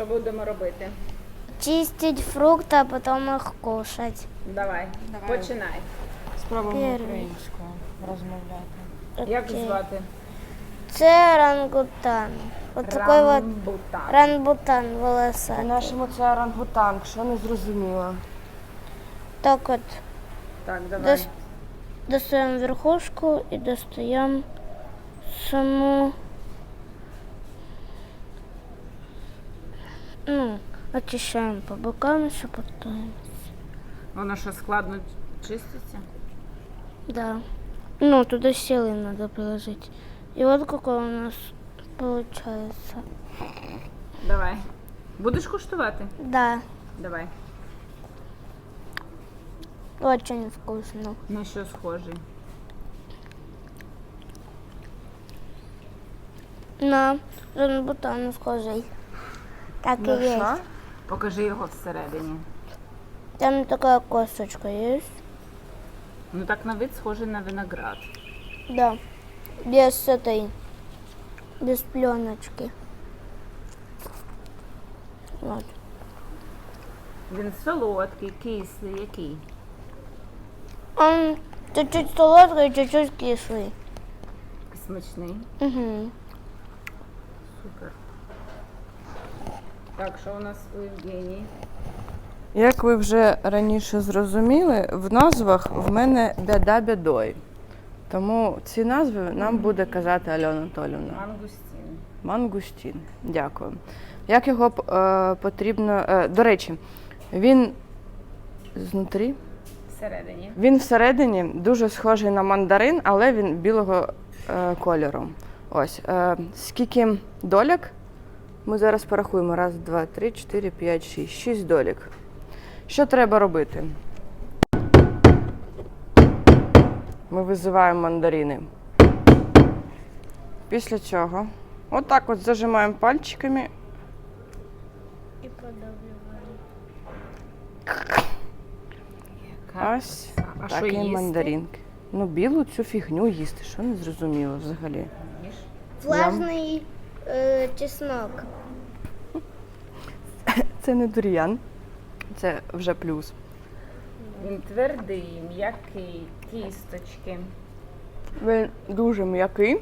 Що будемо робити? Чистить фрукты, а потом их кушать. Давай, Давай. починай. Спробуємо Перший. українською розмовляти. Як Окей. звати? Це рангутан. Вот такой вот Рамбутан. рангутан волосатый. По-нашому це орангутанг, що не зрозуміло. Так вот, Так, давай. дос- достаем верхушку и достаем саму, ну, очищаем по бокам еще потом. Воно що складно чиститься? Да. Ну, туда силы надо приложить. И вот какой у нас получается. Давай. Будеш куштувати? Да, Давай. очень вкусно. На що схожий? На рангутан схожий. Так Ну есть. що? Покажи його всередині. Там такая косточка есть. Ну так на вид схожий на виноград. Да. Без этой, без пленочки. Вот. Він солодкий, кислий, який? Он чуть-чуть солодкий, чуть-чуть кислый. Смачний. Угу. Супер. Так, що у нас у Євгенії? Як ви вже раніше зрозуміли, в назвах в мене бяда бядой. Тому ці назви нам буде казати Альона Анатолівна. Мангустін. Мангустін. Дякую. Як його е, потрібно. Е, до речі, він знутрі. Всередині. Він всередині дуже схожий на мандарин, але він білого е, кольору. Ось. Е, скільки доляк? Ми зараз порахуємо. Раз, два, три, чотири, п'ять, шість. Шість долік. Що треба робити? Ми визиваємо мандарини. Після цього отак от зажимаємо пальчиками. И продавливаем. Ось А що такі їсти? мандаринки. Ну, білу цю фігню їсти, що не зрозуміло взагалі. Їж. Влажный э, чеснок. Це не дур'ян, це вже плюс. Він твердий, м'який, кісточки. Він дуже м'який,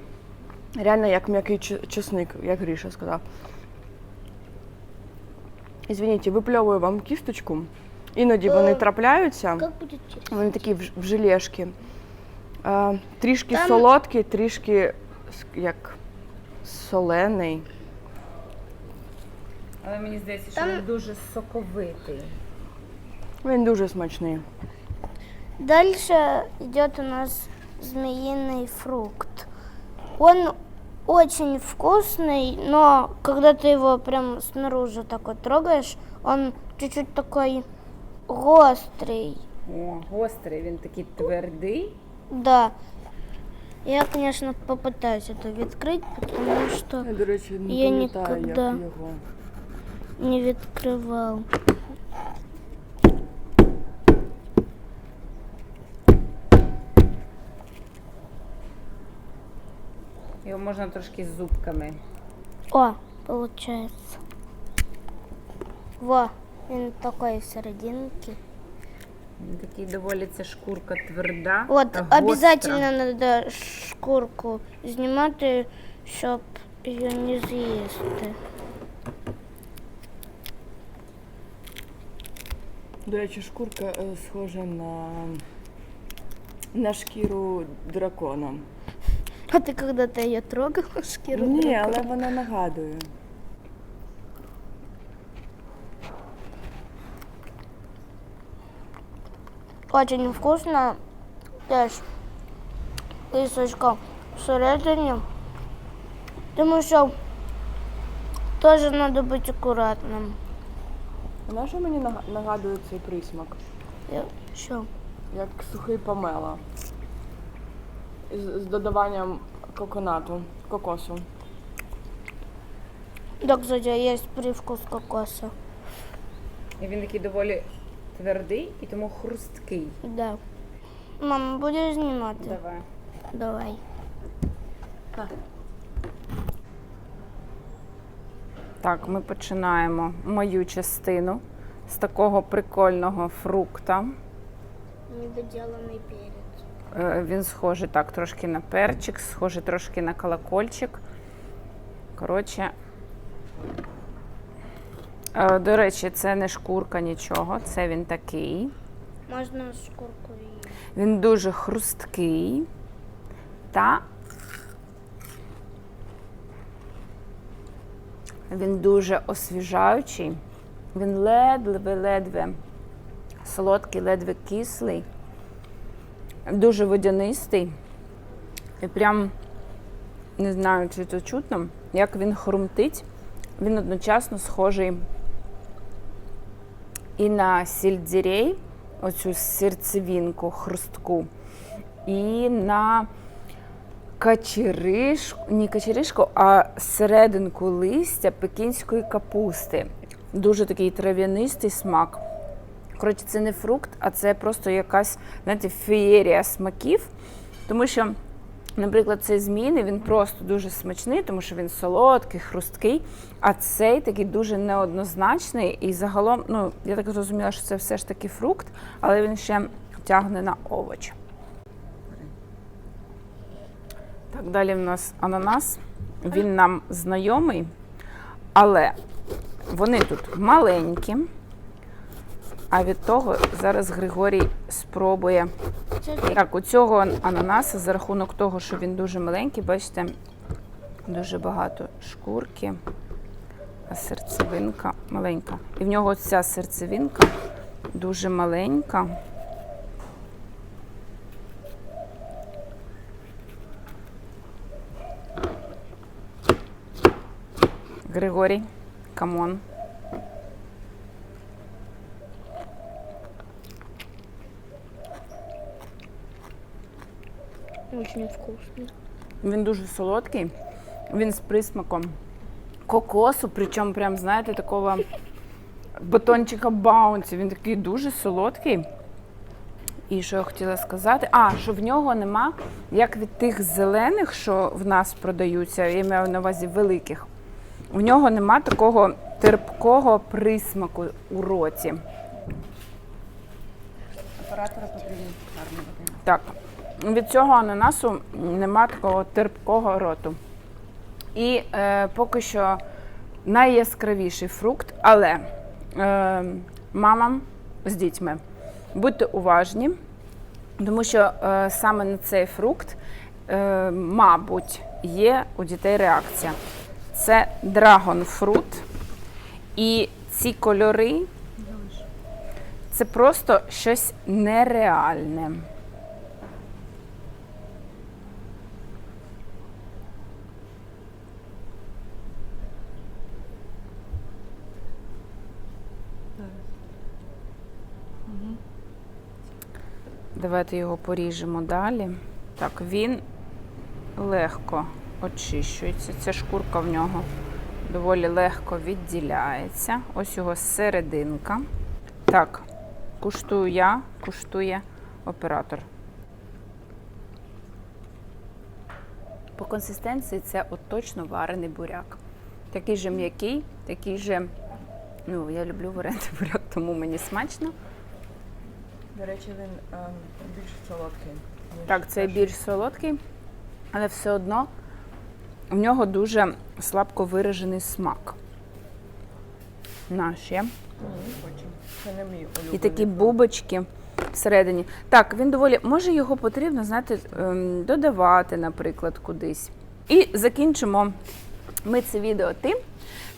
реально як м'який чесник, як Гріша сказав. Извините, випльовую вам кісточку. Іноді вони Е, трапляються, вони такі в, ж- в желешки. Е, трішки солодкі, трішки як солений. Але мені здається, що Там- він дуже соковитий. Він дуже смачний. Дальше идет у нас змеиный фрукт. Он очень вкусный, но когда ты его прям снаружи так вот трогаешь, он чуть-чуть такой острый. О, гострий, він такий твердий. Да. Я, конечно, попытаюсь это открыть, потому что Я, до речі, не Я пам'ятаю, як ніколи. його. Не открывал. Його можна трошки з зубками. О, получается. Во, он такой в серединке. Він такий доволі ця шкурка тверда. Вот, та гостра. обязательно надо шкурку знімати, щоб її не з'їсти. До речі, шкурка е, схожа на, на шкіру дракона. А ти когда-то її трогала шкіру? Ні, дракона? але вона нагадує. Очень вкусно. Теж кисочка всередині. Тому що теж треба бути акуратним. На що мені нага- нагадує цей присмак? Я- Що? Як сухий помела. З, з додаванням коконату, кокосу. Так, кстати, є привкус кокоса. І він такий доволі твердий і тому хрусткий. Да. Мама, будеш знімати? Давай. Давай. Так, ми починаємо мою частину з такого прикольного фрукта. Недоделанный перец. Е, Він схожий так трошки на перчик, схожий трошки на колокольчик. Коротше. Е, До речі, це не шкурка нічого, це він такий. Можно шкурку и... Він дуже хрусткий та він дуже освіжаючий. Він ледве-ледве солодкий, ледве кислий, дуже водянистий. І прям не знаю, чи це чутно, як він хрумтить, він одночасно схожий і на сільдзірей, оцю серцевинку хрустку, і на качеришку, не качеришку, а серединку листя пекінської капусти. Дуже такий трав'янистий смак. Коротше, це не фрукт, а це просто якась, знаєте, феєрія смаків. Тому що, наприклад, цей зміни він просто дуже смачний, тому що він солодкий, хрусткий, а цей такий дуже неоднозначний. І загалом, ну, я так зрозуміла, що це все ж таки фрукт, але він ще тягне на овоч. Так, далі в нас ананас. Він нам знайомий, але вони тут маленькі. А від того зараз Григорій спробує. Так, у цього ананаса за рахунок того, що він дуже маленький, бачите, дуже багато шкурки, а серцевинка маленька. І в нього ця серцевинка дуже маленька. Григорій, камон. Очень вкусно. Він дуже солодкий, він з присмаком кокосу, причому, прям, знаєте, такого батончика баунці. Він такий дуже солодкий. І що я хотіла сказати? А, що в нього нема, як від тих зелених, що в нас продаються, я маю на увазі великих. В нього нема такого терпкого присмаку у роті. Оператора потрібно води. Так, від цього ананасу нема такого терпкого роту. І е, поки що найяскравіший фрукт, але е, мамам з дітьми будьте уважні, тому що е, саме на цей фрукт, е, мабуть, є у дітей реакція. Це драгонфрут. І ці кольори це просто щось нереальне. Давайте його поріжемо далі. Так, він легко очищується. Ця шкурка в нього доволі легко відділяється. Ось його серединка. Так, куштую я, куштує оператор. По консистенції це от точно варений буряк. Такий же м'який, такий же. Ну, я люблю варений буряк, тому мені смачно. До речі, він ем, більш солодкий. Так, перший. більш солодкий, але все одно в нього дуже слабко виражений смак. На ще. Ні, не хочу. Це не мій. І такі бубочки всередині. Так, він доволі. Може, його потрібно, знаєте, ем, додавати, наприклад, кудись. І закінчимо ми це відео тим,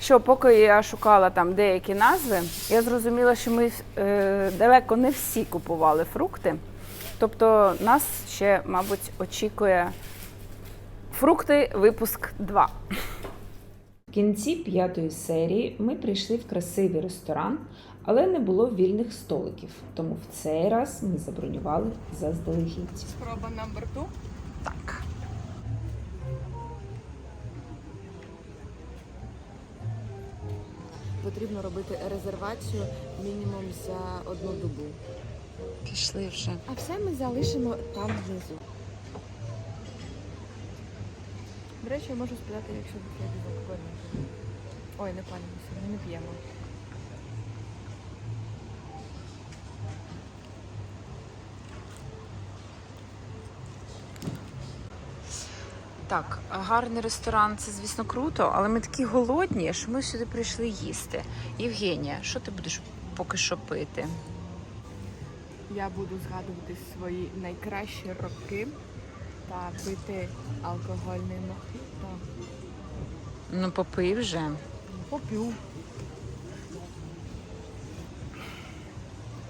що поки я шукала там деякі назви, я зрозуміла, що ми е, далеко не всі купували фрукти. Тобто нас ще, мабуть, очікує фрукти випуск 2. В кінці п'ятої серії ми прийшли в красивий ресторан, але не було вільних столиків, тому в цей раз ми забронювали заздалегідь. Спроба номер ту. Так. Потрібно робити резервацію мінімум за одну добу. Пішли вже. А все ми залишимо там внизу. До речі, я можу спитати, якщо буфет алкогольний. Ой, не палимося, ми не п'ємо. Так, гарний ресторан, це звісно круто, але ми такі голодні, що ми сюди прийшли їсти. Євгенія, що ти будеш поки що пити? Я буду згадувати свої найкращі роки та пити алкогольний мохіто. Ну, попий вже. Поп'ю.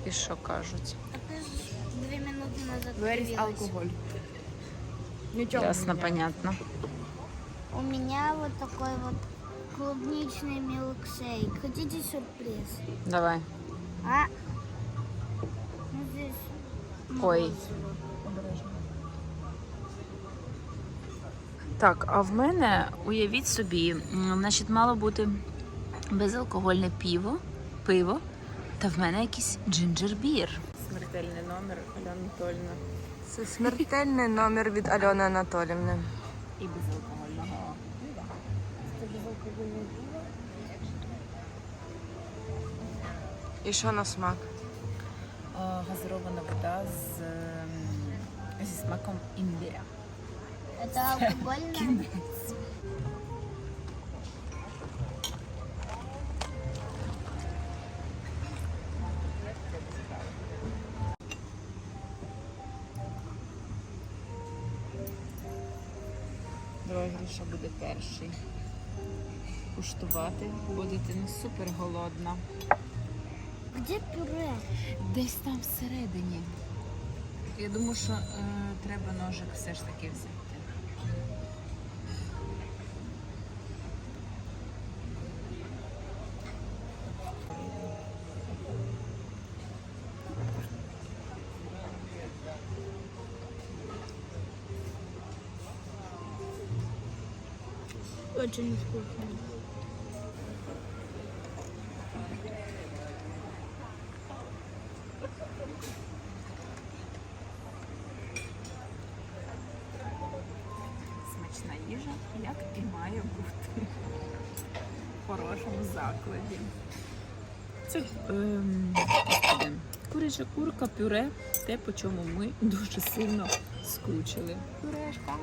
І що кажуть? А ты же две минуты назад Where is кривилась. алкоголь? Нічого. Ясно, не понятно. У меня вот такой вот клубничный милкшейк. Хотите сюрприз? Давай. А? Ну здесь Ой. морозиво. Так, а в мене, уявіть собі, значить, мало бути безалкогольне пиво, пиво, та в мене якийсь джинджербір. Смертельний номер Альона Анатольовна. Це смертельний номер від Альони Анатолівни. І безалкогольного. І що на смак? Газирована вода з, ем, зі смаком імбиря. Это алкогольное? Давай Гріша буде перший. Куштувати, бо дитина супер голодна. Где пюре? Десь там всередині. Я думаю, що е, треба ножик все ж таки взяти. Очень вкусно. Смачна їжа, як і має бути в хорошому закладі. Це ем, куряча курка, пюре, те, по чому ми дуже сильно скучили. Пюрешка.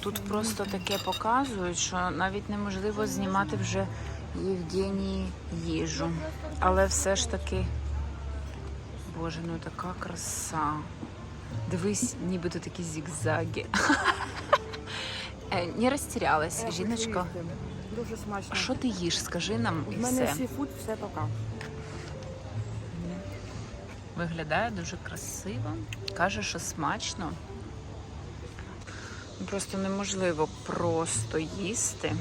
Тут просто таке показують, що навіть неможливо знімати вже Євгенії їжу. Але все ж таки, боже, ну така краса. Дивись, нібито такі зігзаги. Е, Не розтірялась, жіночка. Дуже смачно. А що ти їш? Скажи нам і У мене все. сіфуд все пока. Виглядає дуже красиво. Каже, що смачно. Просто неможливо просто їсти,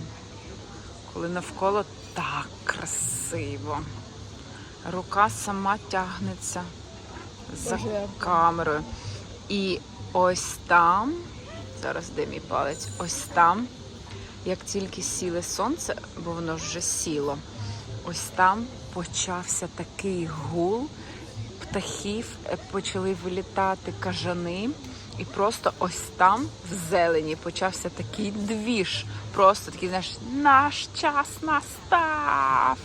коли навколо так красиво. Рука сама тягнеться за камерою. І ось там, зараз де мій палець, ось там, як тільки сіле сонце, бо воно вже сіло, ось там почався такий гул птахів, е, почали вилітати кажани. І просто ось там, в зелені, почався такий двіж. Просто такий, знаєш, наш час настав.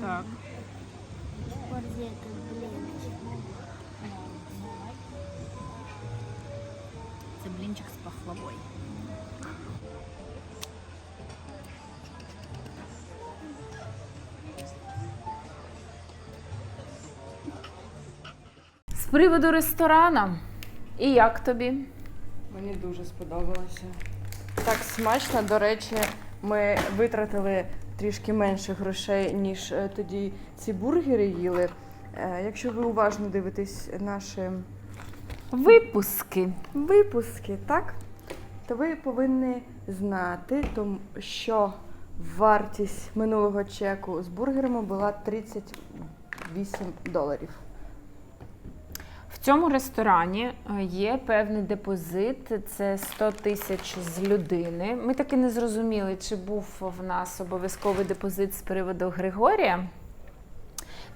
Так. Приводу ресторану. І як тобі? Мені дуже сподобалося. Так смачно, до речі, ми витратили трішки менше грошей, ніж е, тоді ці бургери їли. Е, Якщо ви уважно дивитесь наші Випуски. випуски, так? То ви повинні знати, що вартість минулого чеку з бургерами була 38 доларів. Цьому ресторані е, є певний депозит, це 100 тисяч з людини. Ми таки не зрозуміли, чи був в нас обов'язковий депозит з приводу Григорія.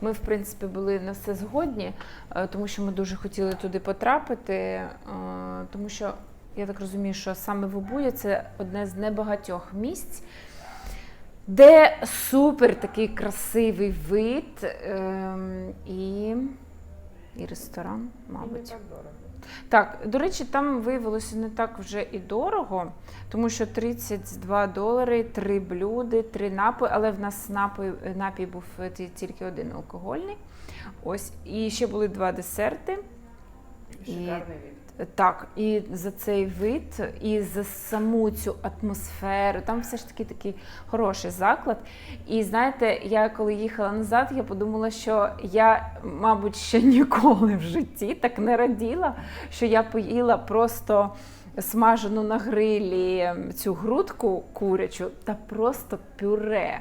Ми, в принципі, були на все згодні, е, тому що ми дуже хотіли туди потрапити, е, тому що я так розумію, що саме в Убуді це одне з небагатьох місць, де супер такий красивий вид ем, і, і ресторан, мабуть. Так, дорого. Так, до речі, там виявилося не так вже і дорого, тому що 32 долари, три блюди, три напої, але в нас напій, напій був е, тільки один алкогольний. Ось, і ще були два десерти. Шикарний від. Так, і за цей вид, і за саму цю атмосферу. Там все ж таки такий хороший заклад. І знаєте, я коли їхала назад, я подумала, що я, мабуть, ще ніколи в житті так не раділа, що я поїла просто смажену на грилі цю грудку курячу та просто пюре.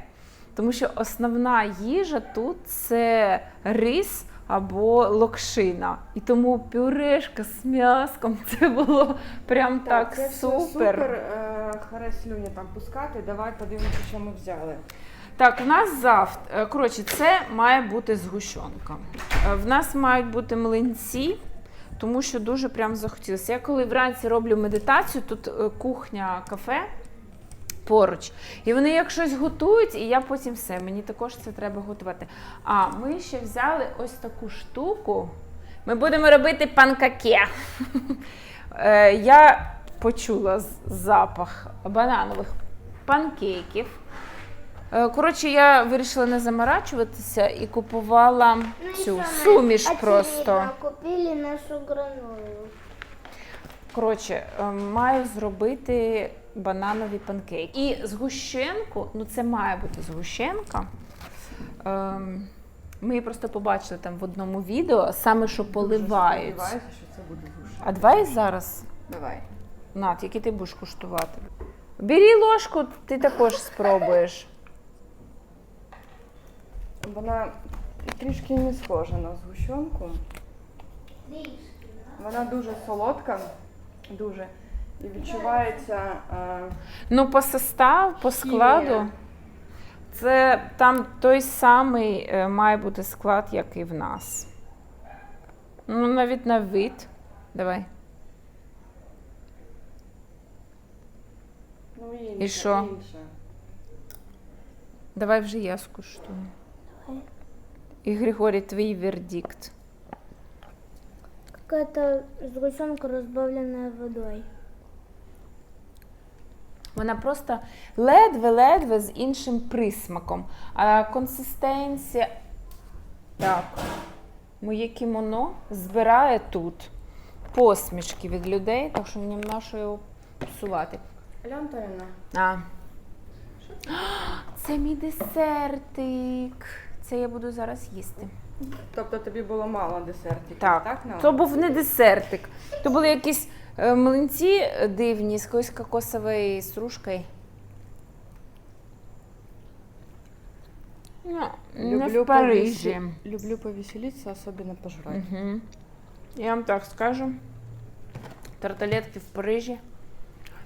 Тому що основна їжа тут це рис або локшина. І тому пюрешка з м'яском це було прям так, це все супер. супер. Е, Харе слюні там пускати. Давай подивимося, що ми взяли. Так, в нас завтра. Коротше, це має бути згущенка. Е, В нас мають бути млинці, тому що дуже прям захотілося. Я коли вранці роблю медитацію, тут е, кухня кафе поруч. І вони як щось готують, і я потім все, мені також це треба готувати. А ми ще взяли ось таку штуку. Ми будемо робити панкаке. Е, Я почула запах бананових панкейків. Е, Коротше, я вирішила не заморачуватися і купувала цю суміш просто. Купили нашу гранулу. Коротше, е, маю зробити бананові панкейки. І згущенку, ну це має бути згущенка. Ем, Ми її просто побачили там в одному відео, саме що поливають. Сподіваюся, що це буде гуша. А давай зараз, Давай. Над, який ти будеш куштувати. Бери ложку, ти також спробуєш. Вона трішки не схожа на згущенку. Вона дуже солодка, дуже. І відчувається. е, Ну, по составу, по складу, Хімія. це там той самий е, має бути склад, як і в нас. Ну, навіть на вид. Давай. ну, інша, І що? інша. Давай вже я скуштую. І Григорій, твій вердикт. Какая-то сгущенка, разбавленная водой. Вона просто ледве-ледве з іншим присмаком. А консистенція. Так. Моє кімоно збирає тут посмішки від людей, так що мені нащо його псувати. Антонівна, А. Це мій десертик. Це я буду зараз їсти. тобто тобі було мало десертів, Так, так? то був не десертик. То були якісь млинці дивні з якоюсь кокосовою стружкою. Ну, не в Парижі. повесі- люблю повеселитися, особливо пожрати. Угу. Я вам так скажу. Тарталетки в Парижі.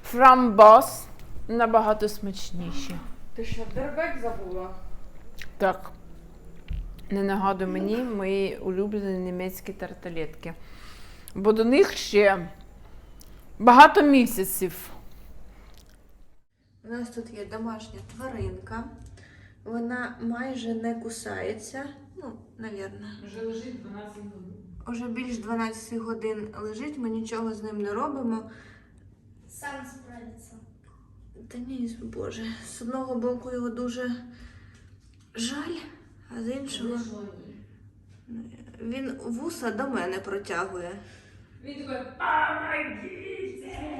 Фрамбос набагато смачніші. Ти що, дербек забула? Так. Не нагадуй мені мої улюблені німецькі тарталетки. Бо до них ще багато місяців. У нас тут є домашня тваринка. Вона майже не кусається. Ну, навірно. Вже лежить 12 годин. Уже більш 12 годин лежить, ми нічого з ним не робимо. Сам справится. Та ні, боже. З одного боку його дуже жаль, а з іншого. Він вуса до мене протягує. Він такий, помоги! Yeah.